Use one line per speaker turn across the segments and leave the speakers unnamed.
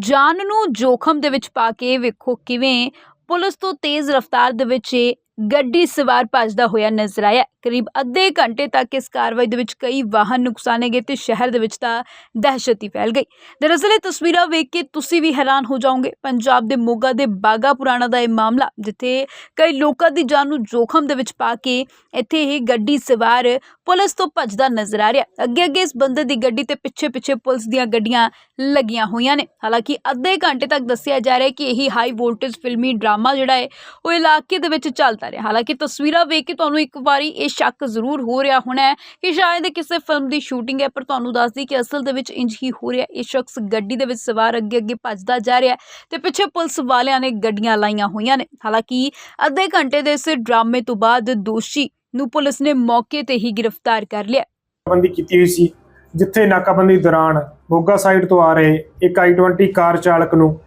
ਜਾਨ ਨੂੰ ਜੋਖਮ ਦੇ ਵਿੱਚ ਪਾ ਕੇ ਵੇਖੋ ਕਿਵੇਂ ਪੁਲਿਸ ਤੋਂ ਤੇਜ਼ ਰਫ਼ਤਾਰ ਦੇ ਵਿੱਚ ਇਹ ਗੱਡੀ ਸਵਾਰ ਭੱਜਦਾ ਹੋਇਆ ਨਜ਼ਰ ਆਇਆ। ਕਰੀਬ ਅੱਧੇ ਘੰਟੇ ਤੱਕ ਇਸ ਕਾਰਵਾਈ ਦੇ ਵਿੱਚ ਕਈ ਵਾਹਨ ਨੁਕਸਾਨੇ ਗਏ ਤੇ ਸ਼ਹਿਰ ਦੇ ਵਿੱਚ ਤਾਂ ਦਹਿਸ਼ਤ ਹੀ ਫੈਲ ਗਈ। ਦਰਅਸਲ ਇਹ ਤਸਵੀਰਾਂ ਵੇਖ ਕੇ ਤੁਸੀਂ ਵੀ ਹੈਰਾਨ ਹੋ ਜਾਓਗੇ। ਪੰਜਾਬ ਦੇ ਮੋਗਾ ਦੇ ਬਾਗਾ ਪੁਰਾਣਾ ਦਾ ਇਹ ਮਾਮਲਾ, ਜਿੱਥੇ ਕਈ ਲੋਕਾਂ ਦੀ ਜਾਨ ਨੂੰ ਜੋਖਮ ਦੇ ਵਿੱਚ ਪਾ ਕੇ ਇੱਥੇ ਇਹ ਗੱਡੀ ਸਵਾਰ ਪੁਲਿਸ ਤੋਂ ਭੱਜਦਾ ਨਜ਼ਰ ਆ ਰਿਹਾ। ਅੱਗੇ ਅੱਗੇ ਇਸ ਬੰਦੇ ਦੀ ਗੱਡੀ ਤੇ ਪਿੱਛੇ ਪਿੱਛੇ ਪੁਲਿਸ ਦੀਆਂ ਗੱਡੀਆਂ ਲੱਗੀਆਂ ਹੋਈਆਂ ਨੇ। ਹਾਲਾਂਕਿ ਅੱਧੇ ਘੰਟੇ ਤੱਕ ਦੱਸਿਆ ਜਾ ਰਿਹਾ ਕਿ ਇਹੀ ਹਾਈ ਵੋਲਟੇਜ ਫਿਲਮੀ ਡਰਾਮਾ ਜਿਹੜਾ ਹੈ, ਉਹ ਇਲਾਕੇ ਦੇ ਵਿੱਚ ਚੱਲਦਾ ਰਿਹਾ। ਹਾਲਾਂਕਿ ਤਸਵੀਰਾਂ ਵੇਖ ਕੇ ਤੁਹਾਨੂੰ ਇੱਕ ਵਾਰੀ ਇਹ ਸ਼ੱਕ ਜ਼ਰੂਰ ਹੋ ਰਿਹਾ ਹੋਣਾ ਕਿ ਸ਼ਾਇਦ ਕਿਸੇ ਫਿਲਮ ਦੀ ਸ਼ੂਟਿੰਗ ਹੈ, ਪਰ ਤੁਹਾਨੂੰ ਦੱਸਦੀ ਕਿ ਅਸਲ ਦੇ ਵਿੱਚ ਇੰਜ ਹੀ ਹੋ ਰਿਹਾ ਇਹ ਸ਼ਖਸ ਗੱਡੀ ਦੇ ਵਿੱਚ ਸਵਾਰ ਅੱਗੇ ਅੱਗੇ ਭੱਜਦਾ ਜਾ ਰਿਹਾ ਤੇ ਪਿੱਛੇ ਪੁਲਿਸ ਵਾਲਿਆਂ ਨੇ ਗੱਡੀਆਂ ਲਾਈਆਂ ਹੋਈਆਂ ਨੇ। ਹਾਲਾਂਕਿ ਅੱਧੇ ਘੰਟੇ ਦੇ ਇਸ ਡਰਾਮੇ ਤੋਂ ਬਾਅਦ ਦੋਸ਼ੀ ਨੂੰ ਪੁਲਿਸ ਨੇ ਮੌਕੇ ਤੇ ਹੀ ਗ੍ਰਿਫਤਾਰ ਕਰ ਲਿਆ।
ਨਾਕਾਬੰਦੀ ਕੀਤੀ ਹੋਈ ਸੀ, ਜਿੱਥੇ ਨਾਕਾਬੰਦੀ ਦੌਰਾਨ ਮੋਗਾ ਸਾਈਡ ਤੋਂ ਆ ਰਹੇ ਇੱਕ i20 ਕਾਰ ਚਾਲਕ ਨੂੰ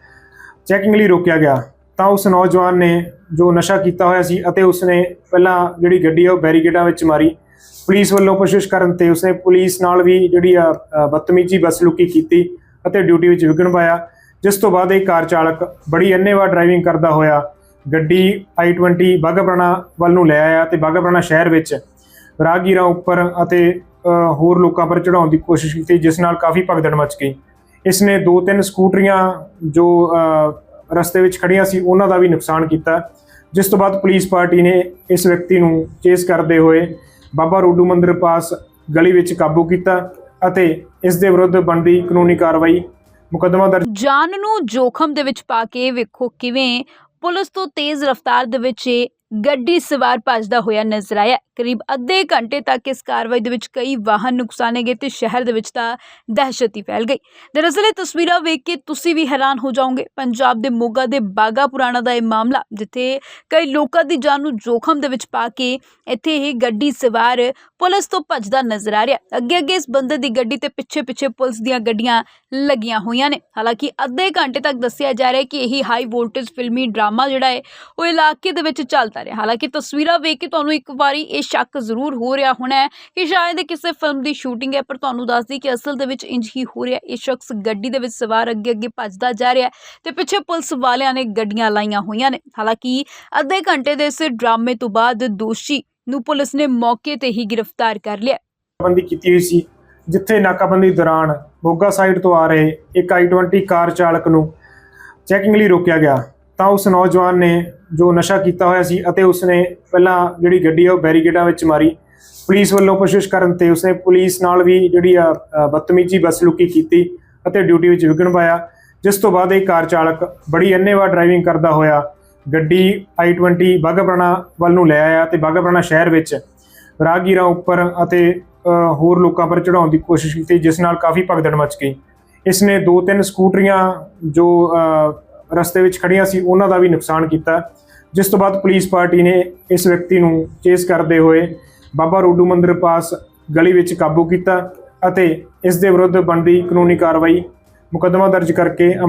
ਚੈਕਿੰਗ ਲਈ ਰੋਕਿਆ ਗਿਆ। ਤਾਂ ਉਸ ਨੌਜਵਾਨ ਨੇ ਜੋ ਨਸ਼ਾ ਕੀਤਾ ਹੋਇਆ ਸੀ ਅਤੇ ਉਸਨੇ ਪਹਿਲਾਂ ਜਿਹੜੀ ਗੱਡੀ ਆ ਉਹ ਬੈਰੀਕੇਡਾਂ ਵਿੱਚ ਮਾਰੀ। ਪੁਲਿਸ ਵੱਲੋਂ ਕੋਸ਼ਿਸ਼ ਕਰਨ ਤੇ ਉਸਨੇ ਪੁਲਿਸ ਨਾਲ ਵੀ ਜਿਹੜੀ ਆ ਅ, ਬਦਤਮੀਜ਼ੀ ਬਸਲੂਕੀ ਕੀਤੀ ਅਤੇ ਡਿਊਟੀ ਵਿੱਚ ਵਿਘਨ ਪਾਇਆ। ਜਿਸ ਤੋਂ ਬਾਅਦ ਇਹ ਕਾਰ ਚਾਲਕ ਬੜੀ ਅੰਨੇਵਾਹ ਡਰਾਈਵਿੰਗ ਕਰਦਾ ਹੋਇਆ ਗੱਡੀ i20 ਬਾਘਾਪੁਰਾਣਾ ਵੱਲ ਨੂੰ ਲੈ ਆਇਆ ਤੇ ਬਾਘਾਪੁਰਾਣਾ ਸ਼ਹਿਰ ਵਿੱਚ ਰਾਹਗੀਰਾਂ ਉੱਪਰ ਅਤੇ ਹੋਰ ਲੋਕਾਂ ਪਰ ਚੜਾਉਣ ਦੀ ਕੋਸ਼ਿਸ਼ ਕੀਤੀ ਜਿਸ ਨਾਲ ਕਾਫੀ ਭਗਦੜ ਮਚ ਗਈ। ਇਸ ਨੇ ਦੋ ਤਿੰਨ ਸਕੂਟਰੀਆਂ ਜੋ ਰਸਤੇ ਵਿੱਚ ਖੜੀਆਂ ਸੀ, ਉਹਨਾਂ ਦਾ ਵੀ ਨੁਕਸਾਨ ਕੀਤਾ। ਜਿਸ ਤੋਂ ਬਾਅਦ ਪੁਲਿਸ ਪਾਰਟੀ ਨੇ ਇਸ ਵਿਅਕਤੀ ਨੂੰ ਚੇਸ ਕਰਦੇ ਹੋਏ ਬਾਬਾ ਰੋਡੂ ਮੰਦਿਰ ਪਾਸ ਗਲੀ ਵਿੱਚ ਕਾਬੂ ਕੀਤਾ ਅਤੇ ਇਸ ਦੇ ਵਿਰੁੱਧ ਬਣਦੀ ਕਾਨੂੰਨੀ ਕਾਰਵਾਈ ਮੁਕੱਦਮਾ ਦਰਜ
ਜਾਨ ਨੂੰ ਜੋਖਮ ਦੇ ਵਿੱਚ ਪਾ ਕੇ ਵੇਖੋ ਕਿਵੇਂ ਪੁਲਿਸ ਤੋਂ ਤੇਜ਼ ਰਫ਼ਤਾਰ ਦੇ ਵਿੱਚ ਇਹ ਗੱਡੀ ਸਵਾਰ ਭੱਜਦਾ ਹੋਇਆ ਨਜ਼ਰ ਆਇਆ। ਕਰੀਬ ਅੱਧੇ ਘੰਟੇ ਤੱਕ ਇਸ ਕਾਰਵਾਈ ਦੇ ਵਿੱਚ ਕਈ ਵਾਹਨ ਨੁਕਸਾਨੇ ਗਏ ਤੇ ਸ਼ਹਿਰ ਦੇ ਵਿੱਚ ਤਾਂ ਦਹਿਸ਼ਤ ਹੀ ਫੈਲ ਗਈ। ਦਰਅਸਲ ਇਹ ਤਸਵੀਰਾਂ ਵੇਖ ਕੇ ਤੁਸੀਂ ਵੀ ਹੈਰਾਨ ਹੋ ਜਾਓਗੇ। ਪੰਜਾਬ ਦੇ ਮੋਗਾ ਦੇ ਬਾਗਾ ਪੁਰਾਣਾ ਦਾ ਇਹ ਮਾਮਲਾ, ਜਿੱਥੇ ਕਈ ਲੋਕਾਂ ਦੀ ਜਾਨ ਨੂੰ ਜੋਖਮ ਦੇ ਵਿੱਚ ਪਾ ਕੇ ਇੱਥੇ ਇਹ ਗੱਡੀ ਸਵਾਰ ਪੁਲਿਸ ਤੋਂ ਭੱਜਦਾ ਨਜ਼ਰ ਆ ਰਿਹਾ। ਅੱਗੇ ਅੱਗੇ ਇਸ ਬੰਦੇ ਦੀ ਗੱਡੀ ਤੇ ਪਿੱਛੇ ਪਿੱਛੇ ਪੁਲਿਸ ਦੀਆਂ ਗੱਡੀਆਂ ਲੱਗੀਆਂ ਹੋਈਆਂ ਨੇ। ਹਾਲਾਂਕਿ ਅੱਧੇ ਘੰਟੇ ਤੱਕ ਦੱਸਿਆ ਜਾ ਰਿਹਾ ਕਿ ਇਹੀ ਹਾਈ ਵੋਲਟੇਜ ਫਿਲਮੀ ਡਰਾਮਾ ਜਿਹੜਾ ਹੈ, ਉਹ ਇਲਾਕੇ ਦੇ ਵਿੱਚ ਚੱਲਦਾ ਰਿਹਾ। ਹਾਲਾਂਕਿ ਤਸਵੀਰਾਂ ਵੇਖ ਕੇ ਤੁਹਾਨੂੰ ਇੱਕ ਵਾਰੀ ਇਹ ਸ਼ੱਕ ਜ਼ਰੂਰ ਹੋ ਰਿਹਾ ਹੋਣਾ ਕਿ ਸ਼ਾਇਦ ਕਿਸੇ ਫਿਲਮ ਦੀ ਸ਼ੂਟਿੰਗ ਹੈ, ਪਰ ਤੁਹਾਨੂੰ ਦੱਸਦੀ ਕਿ ਅਸਲ ਦੇ ਵਿੱਚ ਇੰਜ ਹੀ ਹੋ ਰਿਹਾ ਇਹ ਸ਼ਖਸ ਗੱਡੀ ਦੇ ਵਿੱਚ ਸਵਾਰ ਅੱਗੇ ਅੱਗੇ ਭੱਜਦਾ ਜਾ ਰਿਹਾ ਤੇ ਪਿੱਛੇ ਪੁਲਿਸ ਵਾਲਿਆਂ ਨੇ ਗੱਡੀਆਂ ਲਾਈਆਂ ਹੋਈਆਂ ਨੇ। ਹਾਲਾਂਕਿ ਅੱਧੇ ਘੰਟੇ ਦੇ ਇਸ ਡਰਾਮੇ ਤੋਂ ਬਾਅਦ ਦੋਸ਼ੀ ਨੂੰ ਪੁਲਿਸ ਨੇ ਮੌਕੇ ਤੇ ਹੀ ਗ੍ਰਿਫਤਾਰ ਕਰ ਲਿਆ।
ਨਾਕਾਬੰਦੀ ਕੀਤੀ ਹੋਈ ਸੀ, ਜਿੱਥੇ ਨਾਕਾਬੰਦੀ ਦੌਰਾਨ ਮੋਗਾ ਸਾਈਡ ਤੋਂ ਆ ਰਹੇ ਇੱਕ i20 ਕਾਰ ਚਾਲਕ ਨੂੰ ਚੈਕਿੰਗ ਲਈ ਰੋਕਿਆ ਗਿਆ। ਤਾਂ ਉਸ ਨੌਜਵਾਨ ਨੇ ਜੋ ਨਸ਼ਾ ਕੀਤਾ ਹੋਇਆ ਸੀ ਅਤੇ ਉਸਨੇ ਪਹਿਲਾਂ ਜਿਹੜੀ ਗੱਡੀ ਆ ਉਹ ਬੈਰੀਕੇਡਾਂ ਵਿੱਚ ਮਾਰੀ। ਪੁਲਿਸ ਵੱਲੋਂ ਕੋਸ਼ਿਸ਼ ਕਰਨ ਤੇ ਉਸਨੇ ਪੁਲਿਸ ਨਾਲ ਵੀ ਜਿਹੜੀ ਆ ਅ, ਬਦਤਮੀਜ਼ੀ ਬਸਲੂਕੀ ਕੀਤੀ ਅਤੇ ਡਿਊਟੀ ਵਿੱਚ ਵਿਘਨ ਪਾਇਆ। ਜਿਸ ਤੋਂ ਬਾਅਦ ਇਹ ਕਾਰ ਚਾਲਕ ਬੜੀ ਅੰਨੇਵਾਹ ਡਰਾਈਵਿੰਗ ਕਰਦਾ ਹੋਇਆ ਗੱਡੀ i20 ਬਾਘਾਪੁਰਾਣਾ ਵੱਲ ਨੂੰ ਲੈ ਆਇਆ ਤੇ ਬਾਘਾਪੁਰਾਣਾ ਸ਼ਹਿਰ ਵਿੱਚ ਰਾਹਗੀਰਾਂ ਉੱਪਰ ਅਤੇ ਹੋਰ ਲੋਕਾਂ ਪਰ ਚੜਾਉਣ ਦੀ ਕੋਸ਼ਿਸ਼ ਕੀਤੀ ਜਿਸ ਨਾਲ ਕਾਫੀ ਭਗਦੜ ਮਚ ਗਈ। ਇਸ ਨੇ ਦੋ ਤਿੰਨ ਸਕੂਟਰੀਆਂ ਜੋ ਰਸਤੇ ਵਿੱਚ ਖੜੀਆਂ ਸੀ, ਉਹਨਾਂ ਦਾ ਵੀ ਨੁਕਸਾਨ ਕੀਤਾ। ਜਿਸ ਤੋਂ ਬਾਅਦ ਪੁਲਿਸ ਪਾਰਟੀ ਨੇ ਇਸ ਵਿਅਕਤੀ ਨੂੰ ਚੇਸ ਕਰਦੇ ਹੋਏ ਬਾਬਾ ਰੋਡੂ ਮੰਦਿਰ ਪਾਸ ਗਲੀ ਵਿੱਚ ਕਾਬੂ ਕੀਤਾ ਅਤੇ ਇਸ ਦੇ ਵਿਰੁੱਧ ਬਣਦੀ ਕਾਨੂੰਨੀ ਕਾਰਵਾਈ ਮੁਕੱਦਮਾ ਦਰਜ ਕਰਕੇ